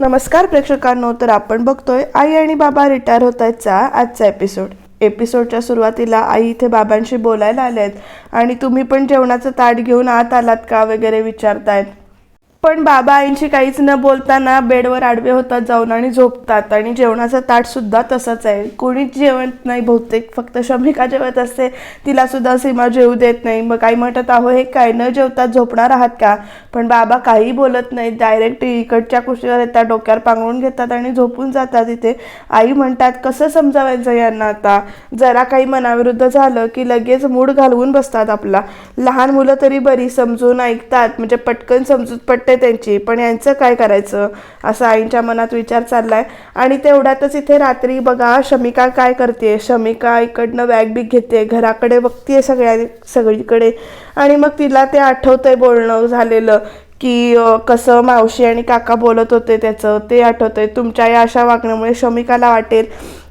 नमस्कार प्रेक्षकांनो तर आपण बघतोय आई आणि बाबा रिटायर होत आहेतचा आजचा एपिसोड. एपिसोडच्या सुरुवातीला आई इथे बाबांशी बोलायला आले आहेत आणि तुम्ही पण जेवणाचं ताट घेऊन आत आलात का वगैरे विचारतायत. पण बाबा आईंशी काहीच न बोलताना बेडवर आडवे होतात जाऊन आणि झोपतात. आणि जेवणाचं ताट सुद्धा तसंच आहे. कोणीच जेवत नाही बहुतेक. फक्त शमिका जेवत असते. तिला सुद्धा सीमा जेवू देत नाही. मग आई म्हणतात आहो हे काय? न जेवतात झोपणार आहात का? पण बाबा काही बोलत नाही डायरेक्ट इकडच्या कुशीवर येतात डोक्यावर पांघरून घेतात आणि झोपून जातात इथे आई म्हणतात कसं समजावायचं यांना आता? जरा काही मनाविरुद्ध झालं की लगेच मूड घालवून बसतात आपला. लहान मुलं तरी बरी समजून ऐकतात. म्हणजे पटकन समजूत पटते त्यांची पण यांचं काय करायचं? असं आईंच्या मनात विचार चाललाय. आणि तेवढ्यातच इथे रात्री बघा शमिका काय करते शमिका इकडनं बॅग बिग घेते घराकडे बघतीये सगळ्या सगळीकडे. आणि मग तिला ते आठवतंय बोलणं झालेलं की कसं मावशी आणि काका बोलत होते त्याचं ते आठवतंय. तुमच्या या अशा वागण्यामुळे शमिकाला वाटेल.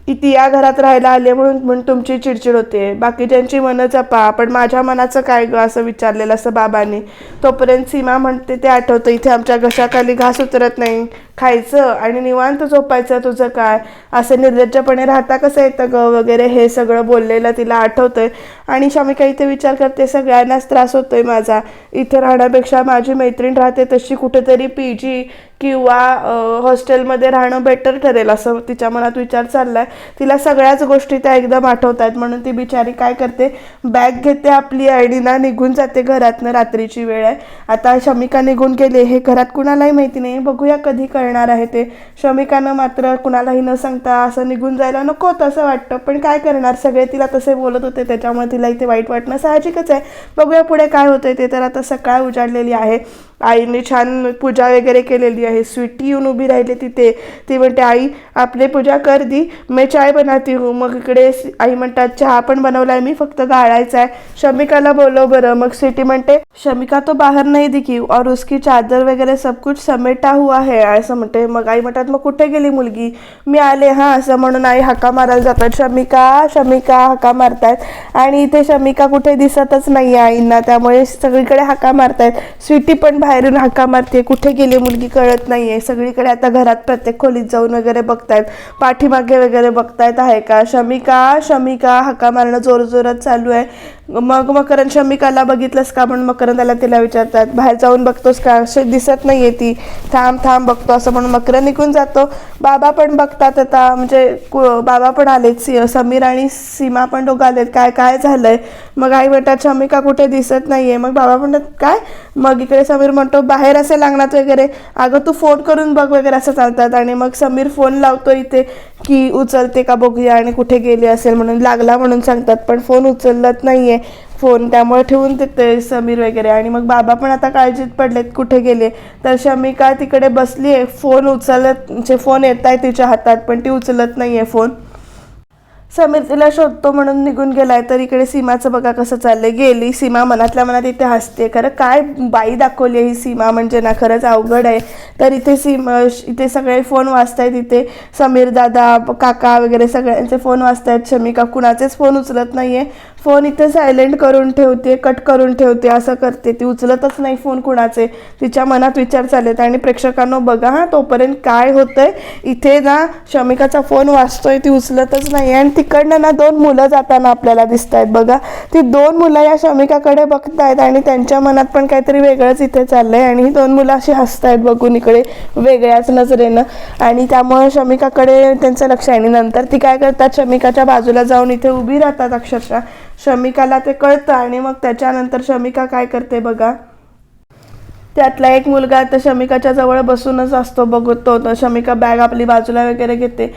की ती या घरात राहायला आली म्हणून म्हणून तुमची चिडचिड होते. बाकीच्यांची मनं जपा पण माझ्या मनाचं काय गं असं विचारलेलं असं बाबांनी. तोपर्यंत सीमा म्हणते ते आठवतं इथे आमच्या घशाखाली घास उतरत नाही. खायचं आणि निवांत झोपायचं तुझं काय? असं निर्लज्जपणे राहता कसं येतं गं? वगैरे हे सगळं बोललेलं तिला आठवतंय. आणि शामिका इथे विचार करते सगळ्यांनाच त्रास होतोय माझा. इथे राहण्यापेक्षा माझी मैत्रीण राहते तशी कुठेतरी पी जी किंवा हॉस्टेलमध्ये राहणं बेटर ठरेल असं तिच्या मनात विचार चालला आहे तिला सगळ्याच गोष्टी त्या एकदम आठवत आहेत. म्हणून ती बिचारी काय करते? बॅग घेते आपली आणि ना निघून जाते घरातनं. रात्रीची वेळ आहे. आता शमिका निघून गेले. हे घरात कुणालाही माहिती नाही. बघूया कधी कळणार आहे ते. शमिकानं मात्र कुणालाही न सांगता असं निघून जायला नको होतं असं वाटतं. पण काय करणार? सगळे तिला तसे बोलत होते. त्याच्यामुळे तिला इथे वाईट वाटणं साहजिकच आहे. बघूया पुढे काय होतंय ते. तर आता सकाळ उजाडलेली आहे. आईने छान पूजा वगैरे केलेली आहे. स्वीटी येऊन उभी राहिली तिथे. ती म्हणते आई आपले पूजा कर दी. मी चाय बनाती हूँ. हो. मग इकडे आई म्हणतात चहा पण बनवलाय मी फक्त गाळायचा आहे. शमिकाला बोलव बरं. मग स्वीटी म्हणते शमिका तो बाहेर नाही दिखी. और उसकी चादर वगैरे सब कुछ समेटा हुआ है. असं म्हणते. मग आई म्हणतात मग कुठे गेली मुलगी? मी आले हां असं म्हणून आई हाका मारायला जातात. शमिका शमिका हाका मारतायत आणि इथे शमिका कुठे दिसतच नाही आईंना. त्यामुळे सगळीकडे हाका मारतायत. स्वीटी पण बाहेरून हाका मारते कुठे गेली मुलगी कळत नाहीये. सगळीकडे आता घरात प्रत्येक खोलीत जाऊन वगैरे बघतायत. पाठीमागे वगैरे बघतायत. आहे का? शमिका शमिका हाका मारणं जोर जोरात चालू आहे. मग मकरंद शमिकाला बघितलंस का म्हणून मकरंदाला तिला विचारतात बाहेर जाऊन बघतोस का? अशी दिसत नाही आहे ती. थांब थांब बघतो असं म्हणून मकरंद निघून जातो. बाबा पण बघतात आता म्हणजे कु- बाबा पण आलेत सी- समीर आणि सीमा पण दोघं आलेत. काय काय झालंय? मग आई म्हणतात शमिका कुठे दिसत नाही आहे मग बाबा म्हणतात काय? मग इकडे समीर म्हणतो बाहेर असे लागणार वगैरे. अगं तू फोन करून बघ वगैरे असं चालतात आणि मग समीर फोन लावतो इथे. की उचलते का बघूया आणि कुठे गेली असेल म्हणून लागला म्हणून सांगतात पण फोन उचलत नाही आहे फोन त्यामुळे ठेवून देते समीर वगैरे. आणि मग बाबा पण आता काळजीत पडलेत कुठे गेले. तर शमी का तिकडे बसली आहे फोन उचलत म्हणजे फोन येत आहे तिच्या हातात पण ती उचलत नाही आहे फोन समीर तिला शोधतो म्हणून निघून गेलाय तर इकडे सीमाचं बघा कसं चाललंय. गेली सीमा मनातल्या मनात इथे हसते. खरं काय बाई दाखवली आहे ही सीमा म्हणजे ना खरंच अवघड आहे. तर इथे सीमा इथे सगळे फोन वाचतायत इथे. समीर दादा काका वगैरे सगळ्यांचे फोन वाचतायत शमिका कुणाचेच फोन उचलत नाहीये. फोन इथे सायलेंट करून ठेवते कट करून ठेवते असं करते. ती उचलतच नाही फोन कुणाचे. तिच्या मनात विचार चाललेत आणि प्रेक्षकांनो बघा हा तोपर्यंत काय होतंय. इथे ना शमिकाचा फोन वाचतोय ती उचलतच नाही आणि तिकडनं ना दोन मुलं जाताना आपल्याला दिसत आहेत बघा ती दोन मुलं या शमिकाकडे बघतायत आणि त्यांच्या मनात पण काहीतरी वेगळंच इथे चाललंय आणि ही दोन मुलं अशी हसतायत बघून इकडे वेगळ्याच नजरेनं. आणि त्यामुळे शमिकाकडे त्यांचं लक्ष आहे आणि नंतर ती काय करतात शमिकाच्या बाजूला जाऊन इथे उभी राहतात अक्षरशः. शमिकाला ते कळतं आणि मग त्याच्यानंतर शमिका काय करते बघा. त्यातला एक मुलगा आता शमिकाच्या जवळ बसूनच असतो बघतो. तर शमिका बॅग आपली बाजूला वगैरे घेते.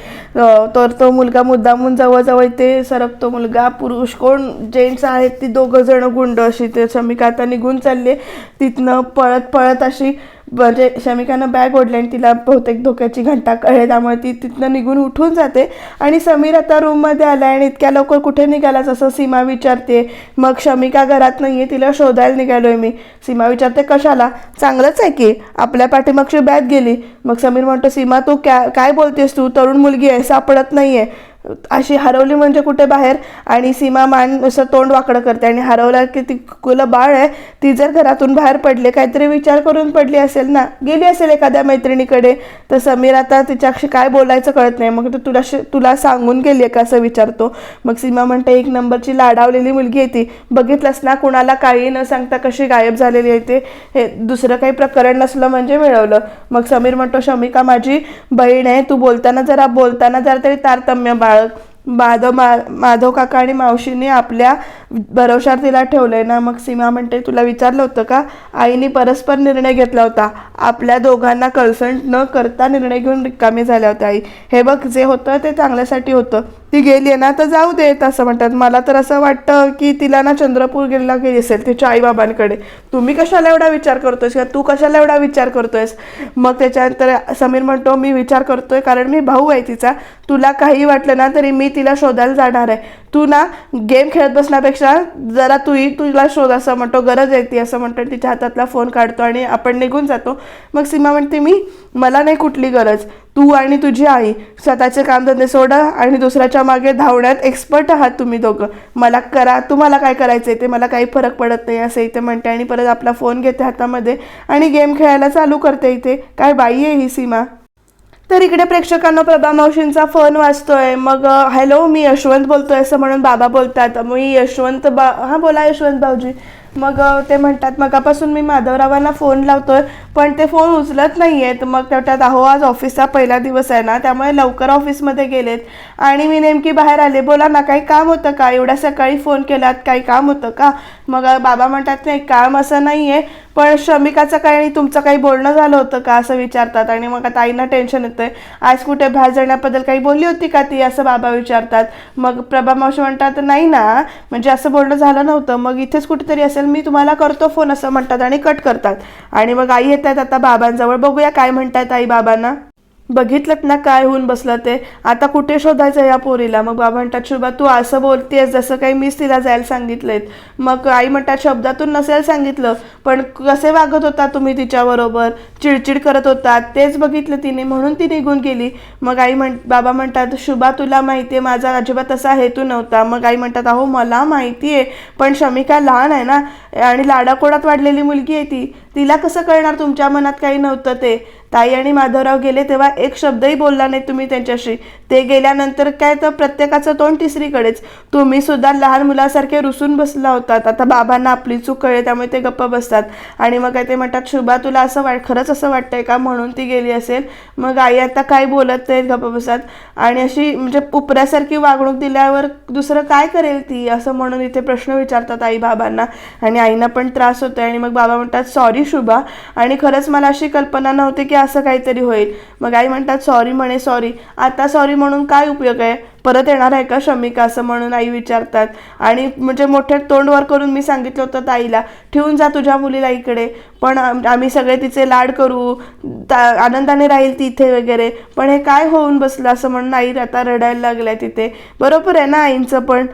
तर तो मुलगा मुद्दामून जवळजवळ ते सरकतो मुलगा. पुरुष कोण? जेंट्स आहेत ती दोघं जण गुंड अशी. ते शमिका आता निघून चालली तिथनं पळत पळत अशी म्हणजे शमिकानं बॅग ओढली आणि तिला बहुतेक धोक्याची घंटा कळली. त्यामुळे ती तिथनं निघून उठून जाते. आणि समीर आता रूममध्ये आला आणि इतक्या लवकर कुठे निघाला? असं सीमा विचारते. मग शमिका घरात नाही आहे तिला शोधायला निघालो आहे मी. सीमा विचारते कशाला? चांगलंच आहे की. आपल्या पाठीमागची बॅग गेली. मग समीर म्हणतो सीमा तू क्या काय बोलतेस? तू तरुण मुलगी आहे सापडत नाही आहे अशी हरवली म्हणजे कुठे बाहेर? आणि सीमा मान असं तोंड वाकडं करते आणि हरवला की ती कुलं बाळ आहे ती जर घरातून बाहेर पडले काहीतरी विचार करून पडली असेल ना गेली असेल एखाद्या मैत्रिणीकडे तर समीर आता तिच्याशी काय बोलायचं कळत नाही. मग तो तुला तुला सांगून गेली का असं विचारतो? मग सीमा म्हणते एक नंबरची लाडावलेली मुलगी आहे ती. बघितलंस ना कुणाला काही न सांगता कशी गायब झालेली आहे ते? हे दुसरं काही प्रकरण नसलं म्हणजे मिळवलं. मग समीर म्हणतो शमिका माझी बहीण आहे तू बोलताना जरा बोलताना जरा तरी तारतम्य बाळग माधव मा माधव काका आणि मावशीने आपल्या भरवशार तिला ठेवलंय ना? मग सीमा म्हणते तुला विचारलं होतं का? आईने परस्पर निर्णय घेतला होता. आपल्या दोघांना कन्सल्ट न करता निर्णय घेऊन रिकामी झाल्या होत्या आई. हे बघ जे होतं ते चांगल्यासाठी होतं. ती गेली आहे ना तर जाऊ देत असं म्हणतात. मला तर असं वाटतं की तिला ना चंद्रपूर गेला गेली असेल तिच्या आईबाबांकडे. तुम्ही कशाला एवढा विचार करतोयस किंवा तू कशाला एवढा विचार करतोयस? मग त्याच्यानंतर समीर म्हणतो मी विचार करतोय कारण मी भाऊ आहे तिचा. तुला काही वाटलं ना तरी मी तिला शोधायला जाणार आहे. तू ना गेम खेळत बसण्यापेक्षा जरा तूही तुला शोध असं म्हणतो गरज आहे ती असं म्हणतो आणि तिच्या हातातला फोन काढतो आणि आपण निघून जातो. मग सीमा म्हणते मी मला नाही कुठली गरज. तू आणि तुझी आई स्वतःचे कामधंदे सोडा आणि दुसऱ्याच्या मागे धावण्यात एक्सपर्ट आहात तुम्ही दोघं. मला करा तुम्हाला काय करायचं आहे ते? मला काही फरक पडत नाही असं इथे म्हणते आणि परत आपला फोन घेते हातामध्ये आणि गेम खेळायला चालू करते इथे. काय बाई आहे ही सीमा? तर इकडे प्रेक्षकांना प्रभा मावशींचा फोन वाचतोय मग हॅलो मी यशवंत बोलतोय असं म्हणून बाबा बोलतात. मी यशवंत बा हां बोला यशवंत भाऊजी. मग ते म्हणतात मगापासून मी माधवरावांना फोन लावतोय पण ते फोन उचलत नाही आहेत मग त्यात अहो आज ऑफिसचा पहिला दिवस आहे ना त्यामुळे लवकर ऑफिसमध्ये गेलेत. आणि मी नेमकी बाहेर आले. बोला ना काही काम होतं का? एवढ्या सकाळी फोन केलात काही काम होतं का? मग बाबा म्हणतात नाही काम असं नाही आहे पण श्रमिकाचं काही आणि तुमचं काही बोलणं झालं होतं का असं विचारतात? आणि मग आता आईना टेन्शन येतंय. आज कुठे बाहेर जाण्याबद्दल काही बोलली होती का ती? असं बाबा विचारतात. मग प्रभा मावशी म्हणतात नाही ना म्हणजे असं बोलणं झालं नव्हतं. मग इथेच कुठेतरी असेल मी तुम्हाला करतो फोन असं म्हणतात आणि कट करतात. आणि मग आई येत आहेत आता बाबांजवळ. बघूया काय म्हणतात आई बाबांना. बघितलं ना काय होऊन बसलं ते? आता कुठे शोधायचं या पोरीला? मग बाबा म्हणतात शुभा तू असं बोलतेस जसं काही मीच तिला जायला सांगितलंय मग आई म्हणतात शब्दातून नसेल सांगितलं पण कसे वागत होता तुम्ही तिच्याबरोबर चिडचिड करत होता तेच बघितलं तिने म्हणून ती निघून गेली. मग आई म्हण बाबा म्हणतात शुभा तुला माहिती आहे माझा अजिबात तसा हेतू नव्हता. मग आई म्हणतात अहो मला माहिती आहे पण शमिका लहान आहे ना आणि लाडाकोडात वाढलेली मुलगी आहे ती. तिला कसं कळणार? तुमच्या मनात काही नव्हतं ते. ताई आणि माधवराव गेले तेव्हा एक शब्दही बोलला नाही तुम्ही त्यांच्याशी. ते गेल्यानंतर काय तर प्रत्येकाचं तोंड तिसरीकडेच. तुम्ही सुद्धा लहान मुलासारखे रुसून बसला होतात. आता बाबांना आपली चूक कळे त्यामुळे ते गप्प बसतात. आणि मग काय ते म्हणतात शुभा तुला असं वाट खरंच असं वाटतंय का म्हणून ती गेली असेल? मग आई आता काय बोलत नाहीत गप्प बसतात आणि अशी म्हणजे उपऱ्यासारखी वागणूक दिल्यावर दुसरं काय करेल ती? असं म्हणून इथे प्रश्न विचारतात आई बाबांना. आणि आईना पण त्रास होतोय. आणि मग बाबा म्हणतात सॉरी शुभा. आणि खरंच मला अशी कल्पना नव्हती की असं काहीतरी होईल. मग आई म्हणतात सॉरी म्हणे सॉरी आता सॉरी म्हणून काय उपयोग आहे? परत येणार आहे का शमिका असं म्हणून आई विचारतात. आणि म्हणजे मोठे तोंडवर करून मी सांगितलं होतं ताईला ठेवून जा तुझ्या मुलीला इकडे. पण आम्ही सगळे तिचे लाड करू. ता- आनंदाने राहील तिथे वगैरे. पण हे काय होऊन बसलं? असं म्हणून आई आता रडायला लागल्या तिथे. बरोबर आहे ना आईंचं पण?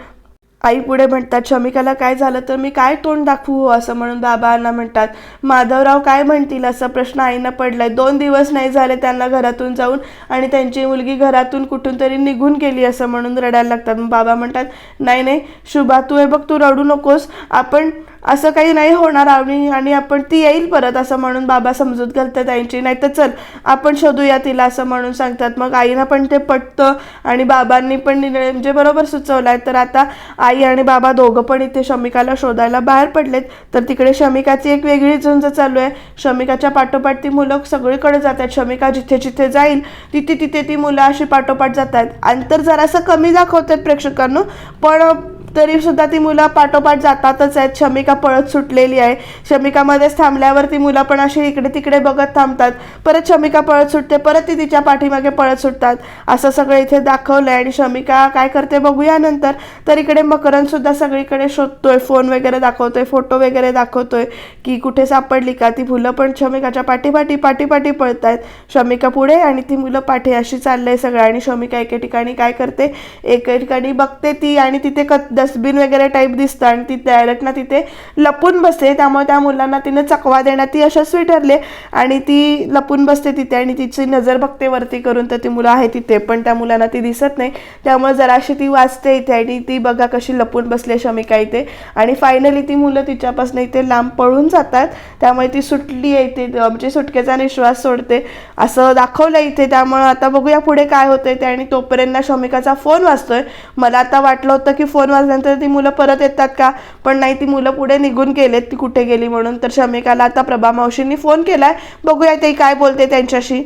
आई पुढे म्हणतात शमिकाला काय झालं तर मी काय तोंड दाखवू? हो असं म्हणून बाबांना म्हणतात. माधवराव काय म्हणतील? असा प्रश्न आईनं पडलाय. दोन दिवस नाही झाले त्यांना घरातून जाऊन आणि त्यांची मुलगी घरातून कुठून तरी निघून गेली असं म्हणून रडायला लागतात. मग बाबा म्हणतात नाही नाही शुभा तू हे बघ तू रडू नकोस. आपण असं काही नाही होणार आणि आणि आपण ती येईल परत असं म्हणून बाबा समजूत घालतात आईची. नाही तर चल आपण शोधूया तिला असं म्हणून सांगतात. मग आईनं पण ते पटतं आणि बाबांनी पण निर्णय म्हणजे बरोबर सुचवलाय. तर आता आई आणि बाबा दोघं पण इथे शमिकाला शोधायला बाहेर पडलेत. तर तिकडे शमिकाची एक वेगळी झुंज चालू आहे. शमिकाच्या पाठोपाठ ती मुलं सगळीकडे जातात. शमिका जिथे जिथे जाईल तिथे तिथे ती मुलं अशी पाठोपाठ जातात. अंतर जरासं कमी दाखवतात प्रेक्षकांनो. पण तरी सुद्धा ती मुलं पाठोपाठ जातातच आहेत. शमिका पळत सुटलेली आहे. शमिकामध्येच थांबल्यावर ती मुलं पण अशी इकडे तिकडे बघत थांबतात. परत शमिका पळत सुटते परत ती तिच्या पाठीमागे पळत सुटतात. असं सगळं इथे दाखवलं आहे आणि शमिका काय करते बघूया नंतर. तर इकडे मकरंद सुद्धा सगळीकडे शोधतोय फोन वगैरे दाखवतोय फोटो वगैरे दाखवतोय की कुठे सापडली का ती मुलं पण शमिकाच्या पाठीपाठी पाठीपाठी पळत आहेत शमिका पुढे आणि ती मुलं पाठी अशी चाललंय सगळं आणि शमिका एके ठिकाणी काय करते? एके ठिकाणी बघते ती आणि तिथे क डस्टबिन वगैरे टाईप दिसतं आणि ती डायरेक्ट ना तिथे लपून बसते. त्यामुळे त्या मुलांना तिने चकवा देण्यात ती यशस्वी ठरले. आणि ती लपून बसते तिथे आणि तिची नजर बघते वरती करून. तर ती मुलं आहे तिथे पण त्या मुलांना ती दिसत नाही. त्यामुळे जराशी ती वाचते इथे आणि ती बघा कशी लपून बसली शमिका इथे. आणि फायनली ती मुलं तिच्यापासून इथे लांब पळून जातात. त्यामुळे ती सुटली आहे इथे. म्हणजे सुटकेचा निश्वास सोडते. असं दाखवलं इथे. त्यामुळं आता बघूया पुढे काय होतंय ते. आणि तोपर्यंत शमिकाचा फोन वाजतोय. मला आता वाटलं होतं की फोन वाजल्यानंतर ती मुलं परत येतात का? पण नाही ती मुलं पुढे निघून गेलेत ती कुठे गेली म्हणून. तर शमिकाला आता प्रभा मावशींनी फोन केलाय. बघूया ते काय बोलते त्यांच्याशी.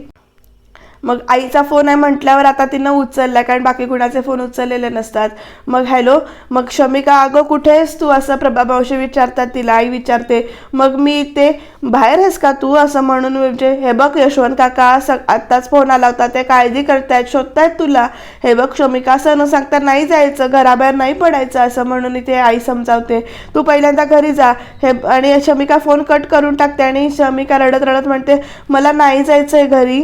मग आईचा फोन आहे म्हटल्यावर आता तिनं उचलला कारण बाकी कुणाचे फोन उचललेले नसतात. मग हॅलो मग शमिका अगं कुठे आहेस तू? असं प्रभा मावशी विचारतात तिला आई विचारते मग मी इथे बाहेर आहेस का तू? असं म्हणून म्हणजे हे बघ यशवंत काका स आत्ताच फोन आला होता ते काळजी करतायत शोधतायत तुला. हे बघ शमिका असं न सांगता नाही जायचं घराबाहेर नाही पडायचं असं म्हणून इथे आई समजावते. तू पहिल्यांदा घरी जा. हे आणि शमिका फोन कट करून टाकते आणि शमिका रडत रडत म्हणते मला नाही जायचं आहे घरी.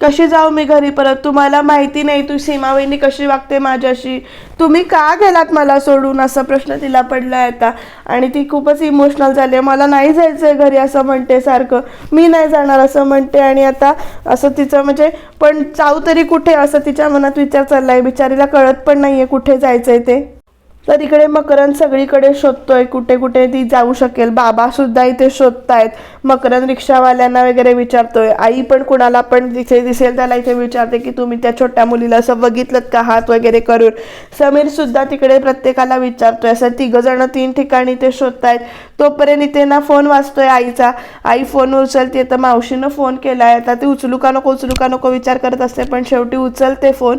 कशी जाऊ मी घरी? परत तुम्हाला माहिती नाही तू सीमावहिनी कशी वागते माझ्याशी? तुम्ही का गेलात मला सोडून? असा प्रश्न तिला पडला आता. आणि ती खूपच इमोशनल झाली आहे. मला नाही जायचं आहे घरी असं म्हणते सारखं. मी नाही जाणार असं म्हणते. आणि आता असं तिचं म्हणजे पण जाऊ तरी कुठे? असं तिच्या मनात विचार चाललाय. बिचारीला कळत पण नाहीये कुठे जायचं आहे ते. तर इकडे मकरंद सगळीकडे शोधतोय कुठे कुठे ती जाऊ शकेल. बाबा सुद्धा इथे शोधतायत. मकरंद रिक्षावाल्यांना वगैरे विचारतोय. आई पण कुणाला पण तिथे दिसेल त्याला इथे विचारते की तुम्ही त्या छोट्या मुलीला असं बघितलं का? हात वगैरे करून. समीर सुद्धा तिकडे प्रत्येकाला विचारतोय. असं तिघ जण तीन ठिकाणी ते शोधतायत. तोपर्यंत इथे ना फोन वाचतोय आईचा. आई फोन उचलते. तर मावशीनं फोन केलाय. आता ती उचलू का नको उचलू का नको विचार करत असते पण शेवटी उचलते फोन.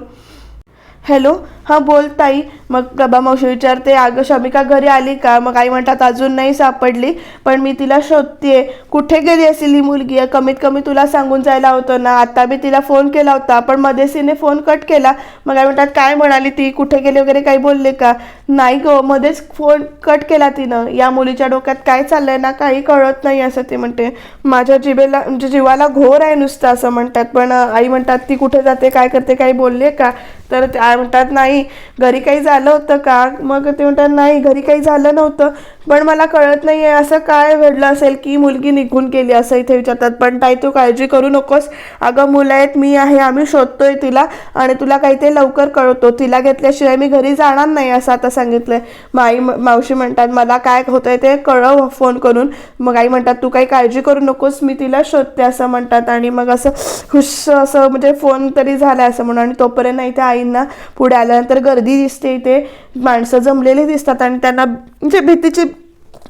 हॅलो? हां बोल ताई. मग प्रभा मावशी विचारते अगं शमिका घरी आली का? मग आई म्हणतात अजून नाही सापडली पण मी तिला शोधते कुठे गेली असेल ही मुलगी? कमीत कमी तुला सांगून जायला होतं ना. आता मी तिला फोन केला होता पण मध्येच तिने फोन कट केला. मग आई म्हणतात काय म्हणाली ती? कुठे गेली वगैरे काही बोलले का? नाही ग मध्येच फोन कट केला तिनं. या मुलीच्या डोक्यात काय चाललंय ना काही कळत नाही असं ती म्हणते. माझ्या जिभेला म्हणजे जीवाला घोर आहे नुसतं असं म्हणतात. पण आई म्हणतात ती कुठे जाते काय करते काही बोलले का? तर त्या म्हणतात नाही घरी काही झालं होतं का? मग ते म्हणतात नाही घरी काही झालं नव्हतं. पण मला कळत नाही आहे असं काय घडलं असेल की मुलगी निघून गेली? असं इथे विचारतात. पण ताई तू काळजी करू नकोस. अगं मुलं आहेत मी आहे आम्ही शोधतोय तिला आणि तुला काही ते लवकर कळवतो तिला घेतल्याशिवाय मी घरी जाणार नाही असं आता सांगितलंय. माई मावशी म्हणतात मला काय होतंय ते कळव फोन करून. मग आई म्हणतात तू काही काळजी करू नकोस मी तिला शोधते असं म्हणतात. आणि मग असं हुश असं म्हणजे फोन तरी झाला असं म्हणून. आणि तोपर्यंत इथे आई आईंना पुढे आल्यानंतर गर्दी दिसते इथे माणसं जमलेली दिसतात आणि त्यांना म्हणजे भीतीची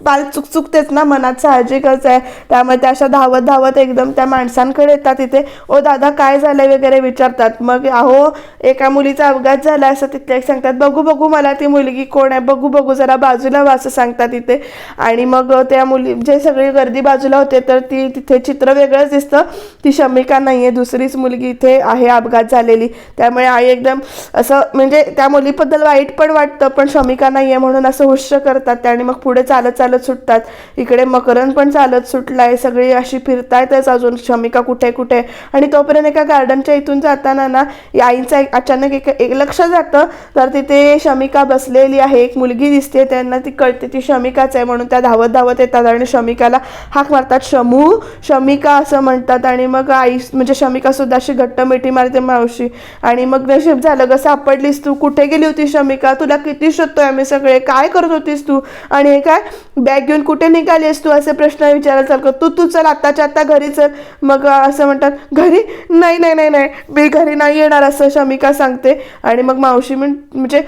पाल चुकचुकतेच ना मनात साहजिकच आहे. त्यामुळे त्या अशा धावत धावत एकदम त्या माणसांकडे येतात तिथे. ओ दादा काय झालंय वगैरे विचारतात. मग अहो एका मुलीचा अपघात झाला असं तिथे एक सांगतात बघू बघू मला ती मुलगी कोण आहे? बघू बघू जरा बाजूला वा असं सांगतात तिथे आणि मग त्या मुली जे सगळी गर्दी बाजूला होते तर ती तिथे चित्र वेगळंच दिसतं. ती शमिका नाही आहे दुसरीच मुलगी इथे आहे अपघात झालेली. त्यामुळे आई एकदम असं म्हणजे त्या मुलीबद्दल वाईट पण वाटतं पण शमिका नाही आहे म्हणून असं हुश्य करतात. आणि मग पुढे चालत चालत सुटतात. इकडे मकरंद पण चालत सुटलाय. सगळी अशी फिरतायतच अजून. शमिका कुठे कुठे? आणि तोपर्यंत एका गार्डनच्या इथून जाताना ना आईचा आईचं एक अचानक एक एक लक्ष जातं. तर तिथे शमिका बसलेली आहे. एक मुलगी दिसते. त्यांना ती कळते ती शमिकाच आहे म्हणून त्या धावत धावत येतात आणि शमिकाला हाक मारतात. शमू शमिका असं म्हणतात आणि मग आई म्हणजे शमिका सुद्धा अशी घट्ट मिठी मारते मावशी. आणि मग नशीब झालं कसं सापडलीस तू. कुठे गेली होती शमिका? तुला किती शोधतोय आम्ही सगळे? काय करत होतीस तू? आणि हे काय? बॅग घेऊन कुठे निघालीस तू? असे प्रश्न विचारायला तू तू चल आत्ताच्या आत्ता घरी चल. मग असं म्हणतात घरी? नाही नाही नाही नाही. मी घरी नाही येणार असं शमिका सांगते. आणि मग मावशी म्हण म्हणजे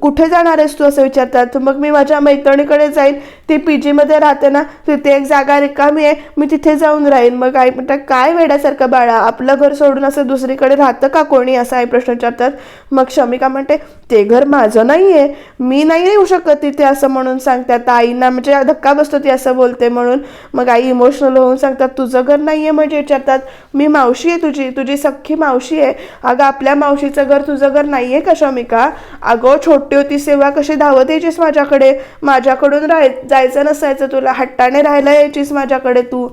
कुठे जाणार आहेस तू? असं विचारतात. मग मी माझ्या मैत्रिणीकडे जाईन. ती पी जीमध्ये राहते ना तिथे एक जागा रिकामी आहे. मी तिथे जाऊन राहीन. मग आई म्हणतात काय वेड्यासारखं बाळा? आपलं घर सोडून असं दुसरीकडे राहतं का कोणी? असा आई प्रश्न विचारतात. मग शमिका म्हणते ते घर माझं नाही आहे मी नाही येऊ शकत तिथे असं म्हणून सांगतात. आईना म्हणजे धक्का बसतो ती असं बोलते म्हणून. मग आई इमोशनल होऊन सांगतात तुझं घर नाही आहे म्हणजे विचारतात. मी मावशी आहे तुझी तुझी सख्खी मावशी आहे. अगं आपल्या मावशीचं घर तुझं घर नाही आहे का शमिका? अगं छोटी होती सेवा कशी धावत यायचीस माझ्याकडे? माझ्याकडून राहाय जायचं नसायचं तुला हट्टाने राहायला यायचीस माझ्याकडे तू.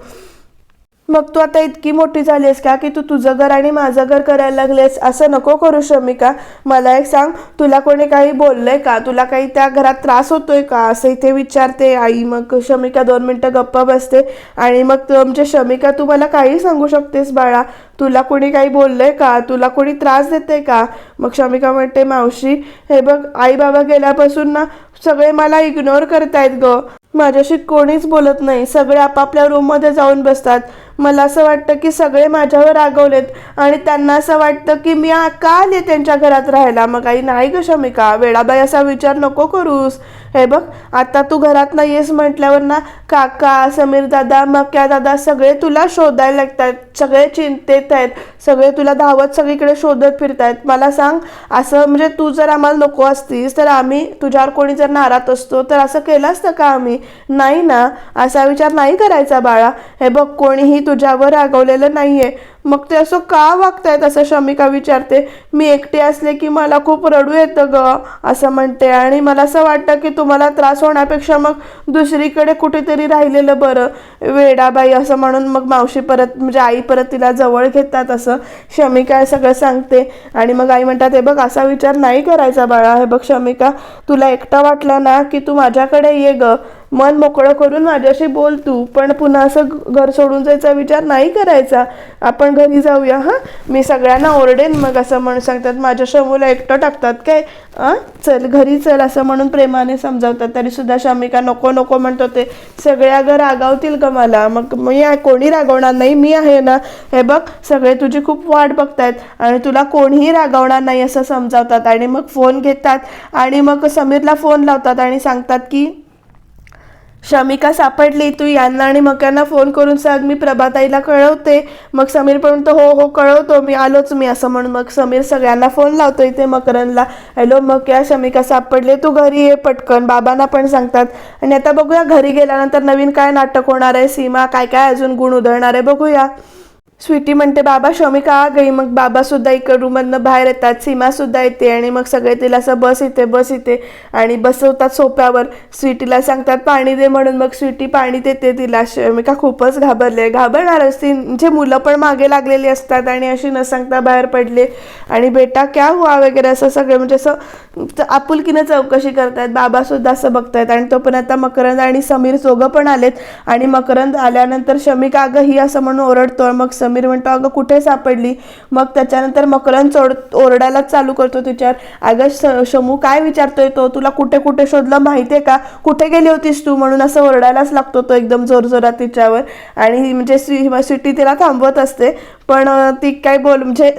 मग तू आता इतकी मोठी झालीस का की तू तुझं घर आणि माझं घर करायला लागलेस असं नको करू शमिका. मला एक सांग तुला कोणी काही बोललंय का? तुला काही त्या घरात त्रास होतोय का? असं इथे विचारते आई. मग शमिका दोन मिनटं गप्प बसते. आणि मग तुमच्या म्हणजे शमिका तू मला काही सांगू शकतेस बाळा? तुला कोणी काही बोललंय का? तुला कोणी त्रास देते का? मग शमिका म्हणते मावशी हे बघ आई बाबा गेल्यापासून ना सगळे मला इग्नोर करतायत ग. माझ्याशी कोणीच बोलत नाही. सगळे आपापल्या रूममध्ये जाऊन बसतात. मला असं वाटतं की सगळे माझ्यावर रागवलेत आणि त्यांना असं वाटतं की मी का आले त्यांच्या घरात राहायला? मग आई नाही ग शमिका वेळाबाई असा विचार नको करूस. हे बघ आता तू घरात नाही येस म्हटल्यावर ना काका समीर दादा मक्या दादा सगळे तुला शोधायला लागतात. सगळे चिंतेत आहेत. सगळे तुला धावत सगळीकडे शोधत फिरतायत. मला सांग असं म्हणजे तू जर आम्हाला नको असतीस तर आम्ही तुझ्यावर कोणी जर नाराज असतो तर असं केलं असतं का आम्ही? नाही ना? असा विचार नाही करायचा बाळा. हे बघ कोणीही तुझ्यावर रागवलेलं नाहीये. मग ते असं का वागतायत असं शमिका विचारते. मी एकटी असले की मला खूप रडू येतं ग असं म्हणते. आणि मला असं वाटतं की तुम्हाला त्रास होण्यापेक्षा मग दुसरीकडे कुठेतरी राहिलेलं बरं. वेडाबाई असं म्हणून मग मावशी परत म्हणजे आई परत तिला जवळ घेतात असं. शमिका सगळं सांगते. आणि मग आई म्हणतात हे बघ असा विचार नाही करायचा बाळा. हे बघ शमिका तुला एकटा वाटला ना की तू माझ्याकडे ये ग. मन मोकळं करून माझ्याशी बोल तू. पण पुन्हा असं घर सोडून जायचा विचार नाही करायचा. आपण घरी जाऊया हां? मी सगळ्यांना ओरडेन मग असं म्हणू सांगतात. माझ्या शमूला एकटं टाकतात काय? चल घरी चल असं म्हणून प्रेमाने समजावतात. तरीसुद्धा शामिका नको नको म्हणतो ते. सगळ्या घर रागावतील का मला. मग मी कोणी रागवणार नाही. मी आहे ना? हे बघ सगळे तुझी खूप वाट बघतायत आणि तुला कोणीही रागवणार नाही असं समजावतात. आणि मग फोन घेतात आणि मग समीरला फोन लावतात आणि सांगतात की शमिका सापडली तू यांना आणि मक्यांना फोन करून सांग मी प्रभाताईला कळवते. मग समीर पण म्हणतो हो हो कळवतो मी आलोच मी असं म्हणून मग समीर सगळ्यांना फोन लावतो इथे मकरनला हॅलो मक्या शमिका सापडले तू घरी ये पटकन बाबांना पण सांगतात. आणि आता बघूया घरी गेल्यानंतर नवीन काय नाटक होणार आहे? सीमा काय काय अजून गुण उधळणार आहे? बघूया. स्वीटी म्हणते बाबा शमिका का गई. मग बाबा सुद्धा इकडे रूममधनं बाहेर येतात. सीमा सुद्धा येते आणि मग सगळे तिला असं बस येते बस येते आणि बसवतात सोप्यावर स्वीटीला सांगतात पाणी दे म्हणून. मग स्वीटी पाणी देते तिला. शमिका खूपच घाबरले. घाबरणारच. ती म्हणजे मुलं पण मागे लागलेली असतात आणि अशी न सांगता बाहेर पडले. आणि बेटा क्या हुआ? वगैरे असं सगळे. म्हणजे असं आपुलकीनं चौकशी करतायत. बाबा सुद्धा असं बघतायत. आणि तो पण आता मकरंद आणि समीर दोघं पण आलेत. आणि मकरंद आल्यानंतर शमिका अगं ही असं म्हणून ओरडतो मग समीर म्हणतो अगं कुठे सापडली? मग त्याच्यानंतर मकरंद चोड ओरडायलाच चालू करतो तिच्यावर. अगं श- शमू काय विचारतोय तो? तुला कुठे कुठे शोधलं? माहितीये का? कुठे गेली होतीस तू? म्हणून असं ओरडायलाच लागतो तो एकदम जोरजोरात तिच्यावर. आणि म्हणजे सिटी तिला थांबवत असते. पण ती काय बोल म्हणजे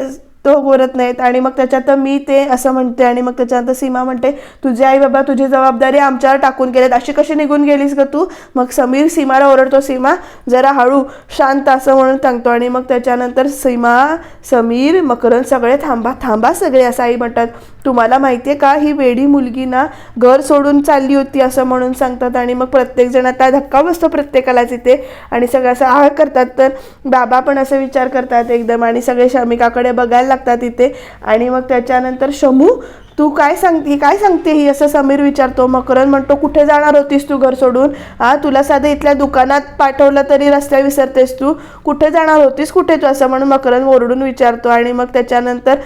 तो बोलत नाहीत आणि मग त्याच्यात मी ते असं म्हणते आणि मग त्याच्यानंतर सीमा म्हणते तुझे आई बाबा तुझी जबाबदारी आमच्यावर टाकून गेलेत. अशी कशी निघून गेलीस ग तू? मग समीर सीमाला ओरडतो सीमा जरा हळू शांत असं म्हणून सांगतो. आणि मग त्याच्यानंतर सीमा समीर मकरन सगळे थांबा थांबा सगळे असं आई म्हणतात. तुम्हाला माहिती आहे का ही वेडी मुलगी ना घर सोडून चालली होती असं म्हणून सांगतात. आणि मग प्रत्येकजण आता धक्का बसतो प्रत्येकालाच इथे आणि सगळं असं आळ करतात. तर बाबा पण असं विचार करतात एकदम आणि सगळे शमिकाकडे बघायला टाकतात इथे. आणि मग त्याच्यानंतर शमू तू काय सांगते काय सांगते? ही असं समीर विचारतो. मकरन म्हणतो कुठे जाणार होतीस तू घर सोडून? हा तुला साधं इथल्या दुकानात पाठवलं तरी रस्त्या विसरतेस तू? कुठे जाणार होतीस? कुठे तू? असं म्हणून मकरन ओरडून विचारतो आणि मग त्याच्यानंतर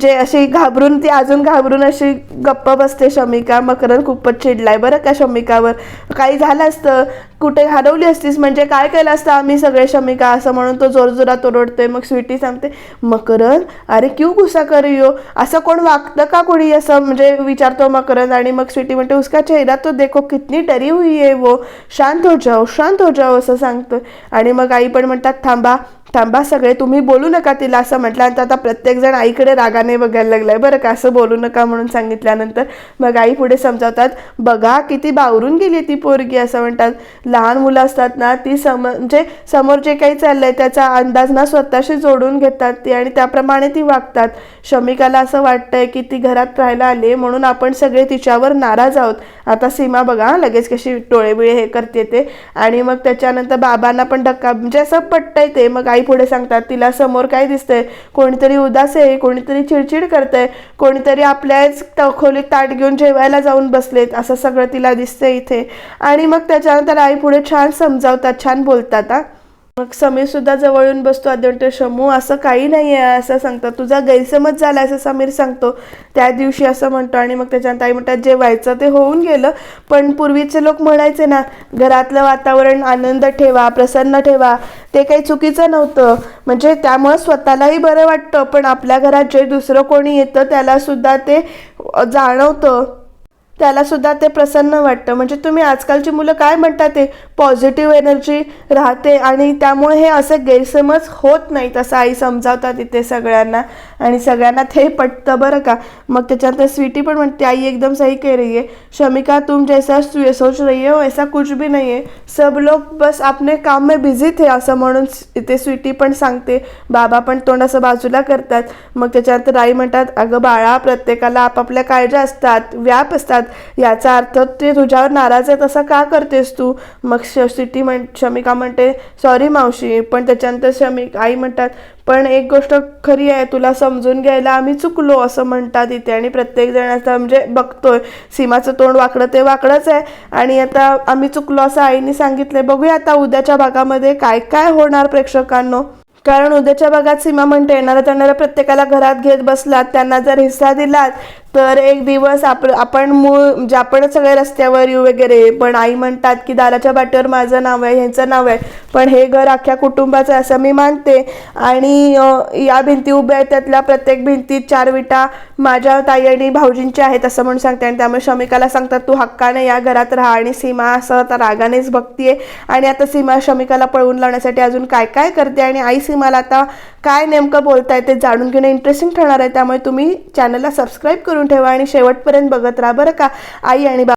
जे अशी घाबरून ती अजून घाबरून अशी गप्प बसते शमिका. मकरन खूपच चिडलाय. बरं का शमिकावर? काही झालं असतं? कुठे हरवली असतीस? म्हणजे काय केलं असतं आम्ही सगळे शमिका? असं म्हणून तो जोरजोरात ओरडतोय. मग स्वीटी सांगते मकरन अरे क्यू गुस्सा करू हो? असं कोण वागतं का कोणी? असं म्हणजे विचारतो मकरंद आणि मग स्वीटी म्हणते उसका चेहरा तो देखो कितनी डरी हुई है वो. शांत हो जाओ शांत हो जाओ असं सांगतोय. आणि मग आई पण म्हणतात थांबा थांबा सगळे तुम्ही बोलू नका तिला असं म्हटल्यानंतर आता प्रत्येकजण आईकडे रागाने बघायला लागलाय बरं का असं बोलू नका म्हणून सांगितल्यानंतर मग आई पुढे समजावतात बघा किती बावरून गेली ती पोरगी असं म्हणतात. लहान मुलं असतात ना ती सम म्हणजे समोर जे काही चाललंय त्याचा अंदाज ना स्वतःशी जोडून घेतात ती आणि त्याप्रमाणे ती वागतात. शमिकाला असं वाटतंय की ती घरात राहायला आले म्हणून आपण सगळे तिच्यावर नाराज आहोत. आता सीमा बघा लगेच कशी टोळेबिळे हे करते ते. आणि मग त्याच्यानंतर बाबांना पण धक्का म्हणजे असं पटतंय ते मग आई पुढे सांगतात तिला समोर काय दिसतंय? कोणीतरी उदास आहे कोणीतरी चिडचिड करतंय कोणीतरी आपल्याच खोलीत ताट घेऊन जेवायला जाऊन बसलेत. असं सगळं तिला दिसतंय इथे. आणि मग त्याच्यानंतर आई पुढे छान समजावतात छान बोलतात मग समीर सुद्धा जवळून बसतो आधी म्हणतो शमू असं काही नाही आहे असं सांगतो. तुझा गैरसमज झाला असं समीर सांगतो. त्या दिवशी असं म्हणतो आणि मग त्याच्यानंतर आई म्हणतात जे व्हायचं ते होऊन गेलं. पण पूर्वीचे लोक म्हणायचे ना घरातलं वातावरण आनंद ठेवा प्रसन्न ठेवा. ते काही चुकीचं नव्हतं. म्हणजे त्यामुळं स्वतःलाही बरं वाटतं पण आपल्या घरात जे दुसरं कोणी येतं त्याला सुद्धा ते जाणवतं. त्यालासुद्धा ते प्रसन्न वाटतं. म्हणजे तुम्ही आजकालची मुलं काय म्हणतात ते? पॉझिटिव्ह एनर्जी राहते आणि त्यामुळे हे असे गैरसमज होत नाहीत असं आई समजावतात इथे सगळ्यांना. आणि सगळ्यांना ते पटतं बरं का. मग त्याच्यानंतर स्वीटी पण म्हणते आई एकदम सही कह रही है. शमिका तुम जैसा सोच रही हो ऐसा कुछ भी नाही आहे सब लोग बस आपले काम में बिझी थे असं म्हणून इथे स्वीटी पण सांगते. बाबा पण तोंड असं बाजूला करतात. मग त्याच्यानंतर आई म्हणतात अगं बाळा प्रत्येकाला आपापल्या काळज्या असतात व्याप असतात. याचा अर्थ ते तुझ्यावर नाराज आहे असं का करतेस तू? मग श सिटी म्हण शमिका म्हणते सॉरी मावशी पण त्याच्यानंतर शमिक आई म्हणतात पण एक गोष्ट खरी आहे तुला समजून घ्यायला आम्ही चुकलो असं म्हणतात इथे. आणि प्रत्येकजण आता म्हणजे बघतोय. सीमाचं तोंड वाकडं ते वाकडंच आहे. आणि आता आम्ही चुकलो असं आईने सांगितलंय. बघूया आता उद्याच्या भागामध्ये काय काय होणार प्रेक्षकांनो. कारण उद्याच्या भागात सीमा म्हणते येणाऱ्या त्यांना प्रत्येकाला घरात घेत बसलात त्यांना जर हिस्सा दिलात तर एक दिवस आप आपण मूळ म्हणजे आपणच सगळे रस्त्यावर येऊ वगैरे पण आई म्हणतात की दाराच्या बाटेवर माझं नाव आहे ह्याचं नाव आहे. पण हे घर अख्ख्या कुटुंबाचं आहे असं मी मानते. आणि या भिंती उभ्या आहेत त्यातल्या प्रत्येक भिंतीत चार विटा माझ्या ताई आणि भाऊजींच्या आहेत असं म्हणून सांगते. आणि त्यामुळे शमिकाला सांगतात तू हक्काने या घरात राहा आणि सीमा असं आता रागानेच बघतीये. आणि आता सीमा शमिकाला पळवून लावण्यासाठी अजून काय काय करते? आणि आई सीमाला आता काय नेमकं बोलताय ते जाणून घेणं इंटरेस्टिंग ठरणार आहे. त्यामुळे तुम्ही चॅनलला सबस्क्राईब करून ठेवा आणि शेवटपर्यंत बघत राहा. बरं का? आई आणि बा